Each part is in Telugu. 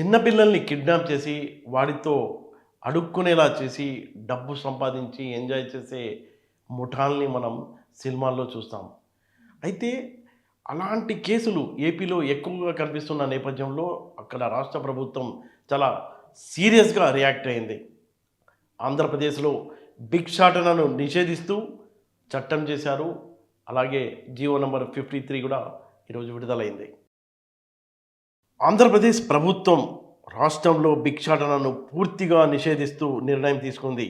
చిన్నపిల్లల్ని కిడ్నాప్ చేసి వాడితో అడుక్కునేలా చేసి డబ్బు సంపాదించి ఎంజాయ్ చేసే ముఠాల్ని మనం సినిమాల్లో చూస్తాం. అయితే అలాంటి కేసులు ఏపీలో ఎక్కువగా కనిపిస్తున్న నేపథ్యంలో అక్కడ రాష్ట్ర ప్రభుత్వం చాలా సీరియస్గా రియాక్ట్ అయింది. ఆంధ్రప్రదేశ్లో భిక్షాటనను నిషేధిస్తూ చట్టం చేశారు. అలాగే జీవో నంబర్ ఫిఫ్టీ త్రీ కూడా ఈరోజు విడుదలైంది. ఆంధ్రప్రదేశ్ ప్రభుత్వం రాష్ట్రంలో భిక్షాటనను పూర్తిగా నిషేధిస్తూ నిర్ణయం తీసుకుంది.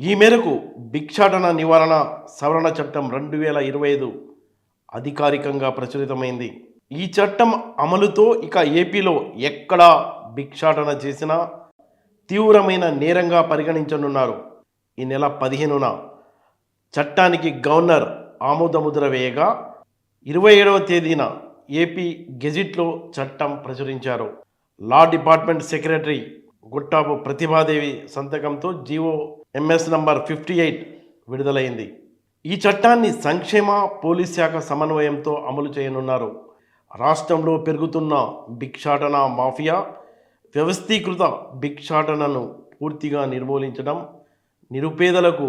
ఈ మేరకు భిక్షాటన నివారణ సవరణ చట్టం రెండు వేల ఇరవై ఐదు అధికారికంగా ప్రచురితమైంది. ఈ చట్టం అమలుతో ఇక ఏపీలో ఎక్కడా భిక్షాటన చేసినా తీవ్రమైన నేరంగా పరిగణించనున్నారు. ఈ నెల పదిహేనున చట్టానికి గవర్నర్ ఆమోదముద్ర వేయగా ఇరవై ఏడవ తేదీన ఏపీ గెజిట్లో చట్టం ప్రచురించారు. Law department secretary Guttapu Pratibhadevi సంతకంతో GO MS number fifty eight విడుదలైంది. ఈ చట్టాన్ని సంక్షేమ పోలీస్ శాఖ సమన్వయంతో అమలు చేయనున్నారు. రాష్ట్రంలో పెరుగుతున్న భిక్షాటన మాఫియా వ్యవస్థీకృత భిక్షాటనను పూర్తిగా నిర్మూలించడం నిరుపేదలకు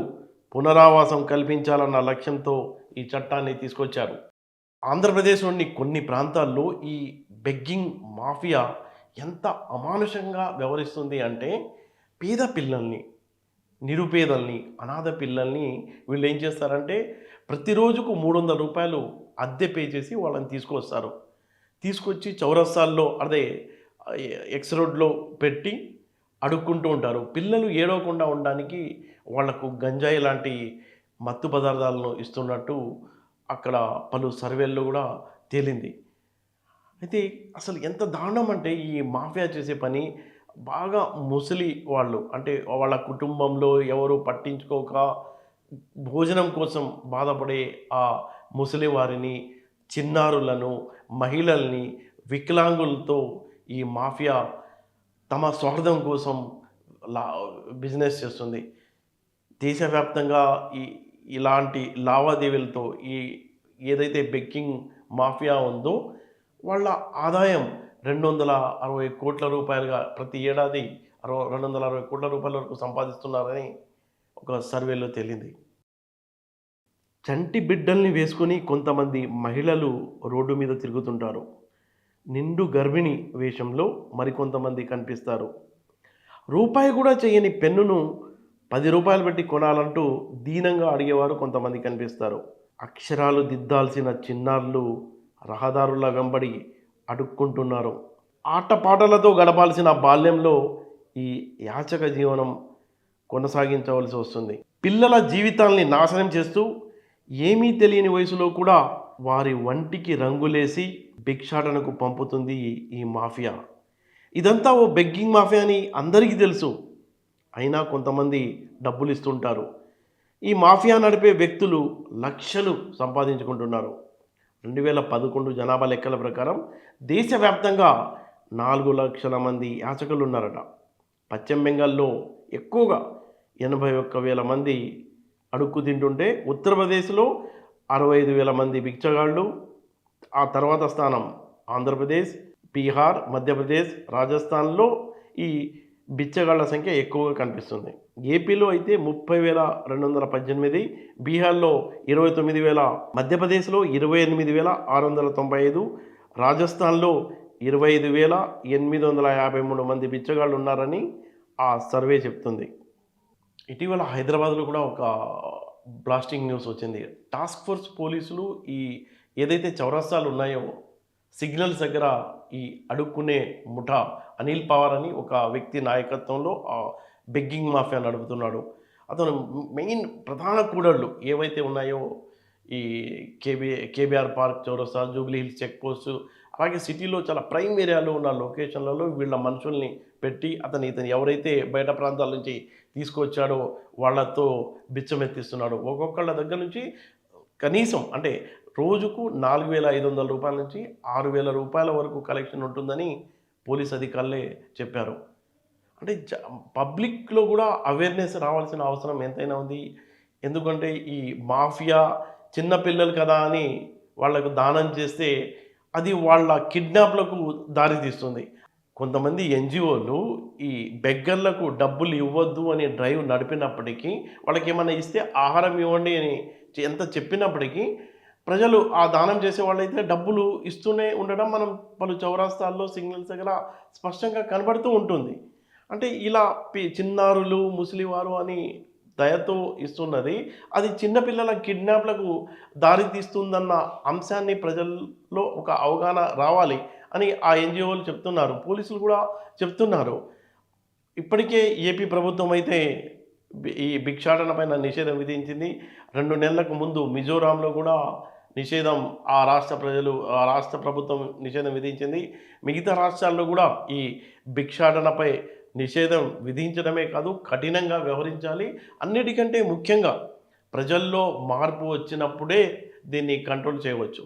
పునరావాసం కల్పించాలన్న లక్ష్యంతో ఈ చట్టాన్ని తీసుకొచ్చారు. ఆంధ్రప్రదేశ్లోని కొన్ని ప్రాంతాల్లో ఈ బెగ్గింగ్ మాఫియా ఎంత అమానుషంగా వ్యవహరిస్తుంది అంటే పేద పిల్లల్ని నిరుపేదల్ని అనాథ పిల్లల్ని వీళ్ళు ఏం చేస్తారంటే ప్రతిరోజుకు మూడు వందల రూపాయలు అద్దె పే చేసి వాళ్ళని తీసుకొస్తారు. తీసుకొచ్చి చౌరస్తాల్లో అదే ఎక్స్ రోడ్లో పెట్టి అడుక్కుంటూ ఉంటారు. పిల్లలు ఏడవకుండా ఉండడానికి వాళ్ళకు గంజాయి లాంటి మత్తు పదార్థాలను ఇస్తున్నట్టు అక్కడ పలు సర్వేల్లో కూడా తేలింది. అయితే అసలు ఎంత దారుణం అంటే ఈ మాఫియా చేసే పని బాగా ముసలి వాళ్ళు అంటే వాళ్ళ కుటుంబంలో ఎవరు పట్టించుకోక భోజనం కోసం బాధపడే ఆ ముసలి వారిని చిన్నారులను మహిళల్ని వికలాంగులతో ఈ మాఫియా తమ స్వార్థం కోసం లా బిజినెస్ చేస్తుంది. దేశవ్యాప్తంగా ఈ ఇలాంటి లావాదేవీలతో ఈ ఏదైతే బెక్కింగ్ మాఫియా ఉందో వాళ్ళ ఆదాయం రెండు వందల అరవై కోట్ల రూపాయలుగా ప్రతి ఏడాది అరవై రెండు వందల అరవై కోట్ల రూపాయల వరకు సంపాదిస్తున్నారని ఒక సర్వేలో తేలింది. చంటి బిడ్డల్ని వేసుకొని కొంతమంది మహిళలు రోడ్డు మీద తిరుగుతుంటారు. నిండు గర్భిణి వేషంలో మరికొంతమంది కనిపిస్తారు. రూపాయి కూడా చేయని పెన్నును పది రూపాయలు పెట్టి కొనాలంటూ దీనంగా అడిగేవారు కొంతమంది కనిపిస్తారు. అక్షరాలు దిద్దాల్సిన చిన్నారులు రహదారుల వెంబడి అడుక్కుంటున్నారు. ఆటపాటలతో గడపాల్సిన బాల్యంలో ఈ యాచక జీవనం కొనసాగించవలసి వస్తుంది. పిల్లల జీవితాల్ని నాశనం చేస్తూ ఏమీ తెలియని వయసులో కూడా వారి వంటికి రంగులేసి భిక్షాటనకు పంపుతుంది ఈ- ఈ మాఫియా. ఇదంతా ఓ బెగ్గింగ్ మాఫియా అని అందరికీ తెలుసు. అయినా కొంతమంది డబ్బులు ఇస్తుంటారు ఈ మాఫియా నడిపే వ్యక్తులు లక్షలు సంపాదించుకుంటున్నారు. రెండు వేల పదకొండు జనాభా లెక్కల ప్రకారం దేశవ్యాప్తంగా నాలుగు లక్షల మంది యాచకులు ఉన్నారట పశ్చిమ బెంగాల్లో ఎక్కువగా ఎనభై ఒక్క వేల మంది అడుక్కు తింటుంటే ఉత్తరప్రదేశ్లో అరవై ఐదు వేల మంది భిక్షగాళ్ళు. ఆ తర్వాత స్థానం ఆంధ్రప్రదేశ్ బీహార్ మధ్యప్రదేశ్ రాజస్థాన్లో ఈ బిచ్చగాళ్ళ సంఖ్య ఎక్కువగా కనిపిస్తుంది. ఏపీలో అయితే ముప్పై వేల రెండు వందల పద్దెనిమిది బీహార్లో ఇరవై తొమ్మిది వేల మధ్యప్రదేశ్లో ఇరవై ఎనిమిది వేల ఆరు వందల తొంభై ఐదు రాజస్థాన్లో ఇరవై ఐదు వేల ఎనిమిది వందల యాభై మూడు మంది బిచ్చగాళ్ళు ఉన్నారని ఆ సర్వే చెప్తుంది. ఇటీవల హైదరాబాద్లో కూడా ఒక బ్లాస్టింగ్ న్యూస్ వచ్చింది. టాస్క్ ఫోర్స్ పోలీసులు ఈ ఏదైతే చౌరస్తాలు ఉన్నాయో సిగ్నల్స్ దగ్గర ఈ అడుక్కునే ముఠా అనిల్ పవార్ అని ఒక వ్యక్తి నాయకత్వంలో బెగ్గింగ్ మాఫియా నడుపుతున్నాడు. అతను మెయిన్ ప్రధాన కూడళ్ళు ఏవైతే ఉన్నాయో ఈ కేబీ కేబీఆర్ పార్క్ చౌరస్తా జూబ్లీ హిల్స్ చెక్ పోస్ట్ అలాగే సిటీలో చాలా ప్రైమ్ ఏరియాలో ఉన్న లొకేషన్లలో వీళ్ళ మనుషుల్ని పెట్టి అతను ఇతను ఎవరైతే బయట ప్రాంతాల నుంచి తీసుకొచ్చాడో వాళ్ళతో బిచ్చమెత్తిస్తున్నాడు. ఒక్కొక్కళ్ళ దగ్గర నుంచి కనీసం అంటే రోజుకు నాలుగు వేల ఐదు వందల రూపాయల నుంచి ఆరు వేల రూపాయల వరకు కలెక్షన్ ఉంటుందని పోలీస్ అధికారులే చెప్పారు. అంటే జ- పబ్లిక్లో కూడా అవేర్నెస్ రావాల్సిన అవసరం ఎంతైనా ఉంది. ఎందుకంటే ఈ మాఫియా చిన్నపిల్లలు కదా అని వాళ్ళకు దానం చేస్తే అది వాళ్ళ కిడ్నాప్లకు దారి తీస్తుంది కొంతమంది ఎన్జిఓలు ఈ బెగ్గర్లకు డబ్బులు ఇవ్వద్దు అని డ్రైవ్ నడిపినప్పటికీ వాళ్ళకి ఏమైనా ఇస్తే ఆహారం ఇవ్వండి అని ఎంత చెప్పినప్పటికీ ప్రజలు ఆ దానం చేసే వాళ్ళైతే డబ్బులు ఇస్తూనే ఉండడం మనం పలు చౌరాస్తాల్లో సిగ్నల్స్ దగ్గర స్పష్టంగా కనబడుతూ ఉంటుంది. అంటే ఇలా పి- చిన్నారులు ముసలివారు అని దయతో ఇస్తున్నది అది చిన్నపిల్లల కిడ్నాప్లకు దారి తీస్తుందన్న అంశాన్ని ప్రజల్లో ఒక అవగాహన రావాలి అని ఆ ఎన్జిఓలు చెప్తున్నారు. పోలీసులు కూడా చెప్తున్నారు. ఇప్పటికే ఏపీ ప్రభుత్వం అయితే ఈ భిక్షాటన పైన నిషేధం విధించింది. రెండు నెలలకు ముందు మిజోరాంలో కూడా నిషేధం ఆ రాష్ట్ర ప్రజలు ఆ రాష్ట్ర ప్రభుత్వం నిషేధం విధించింది. మిగతా రాష్ట్రాల్లో కూడా ఈ భిక్షాటనపై నిషేధం విధించడమే కాదు కఠినంగా వ్యవహరించాలి. అన్నిటికంటే ముఖ్యంగా ప్రజల్లో మార్పు వచ్చినప్పుడే దీన్ని కంట్రోల్ చేయవచ్చు.